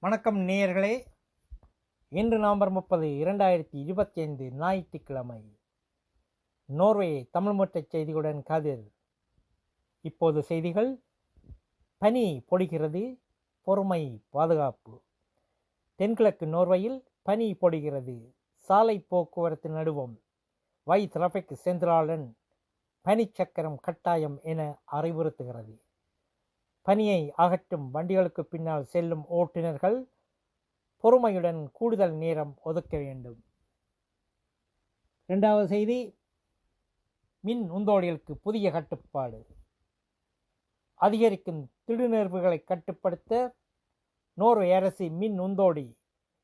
வணக்கம் நேயர்களே. இன்று நவம்பர் முப்பது இரண்டாயிரத்தி இருபத்தி ஐந்து ஞாயிற்றுக்கிழமை. நோர்வே தமிழ் மூட்டை செய்திகளுடன் கதிர். இப்போது செய்திகள். பனி பொழிகிறது பொறுமை பாதுகாப்பு. தென்கிழக்கு நோர்வையில் பனி பொழிகிறது சாலை போக்குவரத்து நடுவம். வை டிராஃபிக் செந்திராளன் பனிச்சக்கரம் கட்டாயம் என அறிவுறுத்துகிறது. பனியை அகற்றும் வண்டிகளுக்கு பின்னால் செல்லும் ஓட்டுநர்கள் பொறுமையுடன் கூடுதல் நேரம் ஒதுக்க வேண்டும். இரண்டாவது செய்தி மின் உந்தோடிகளுக்கு புதிய கட்டுப்பாடு. அதிகரிக்கும் திடுநெர்வுகளை கட்டுப்படுத்த நோர்வே அரசு மின் உந்தோடி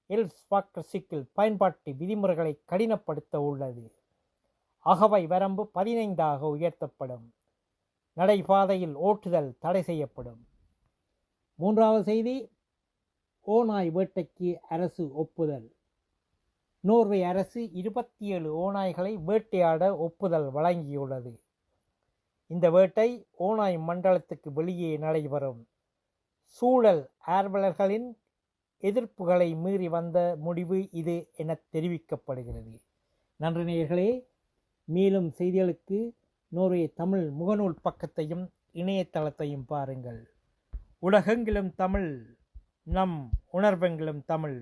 எல்ஸ்பாக்டர்சிக்கில் பயன்பாட்டு விதிமுறைகளை கடினப்படுத்த உள்ளது. அகவை வரம்பு பதினைந்தாக உயர்த்தப்படும். நடைபாதையில் ஓட்டுதல் தடை செய்யப்படும். மூன்றாவது செய்தி ஓநாய் வேட்டைக்கு அரசு ஒப்புதல். நோர்வே அரசு இருபத்தி ஏழு ஓநாய்களை வேட்டையாட ஒப்புதல் வழங்கியுள்ளது. இந்த வேட்டை ஓநாய் மண்டலத்துக்கு வெளியே நடைபெறும். சூழல் ஆர்வலர்களின் எதிர்ப்புகளை மீறி வந்த முடிவு இது என தெரிவிக்கப்படுகிறது. நன்றி நேயர்களே மேலும் செய்திகளுக்கு நோர்வே தமிழ் முகநூல் பக்கத்தையும் இணையதளத்தையும் பாருங்கள். உலகெங்கிலும் தமிழ் நம் உணர்வெங்கிலும் தமிழ்.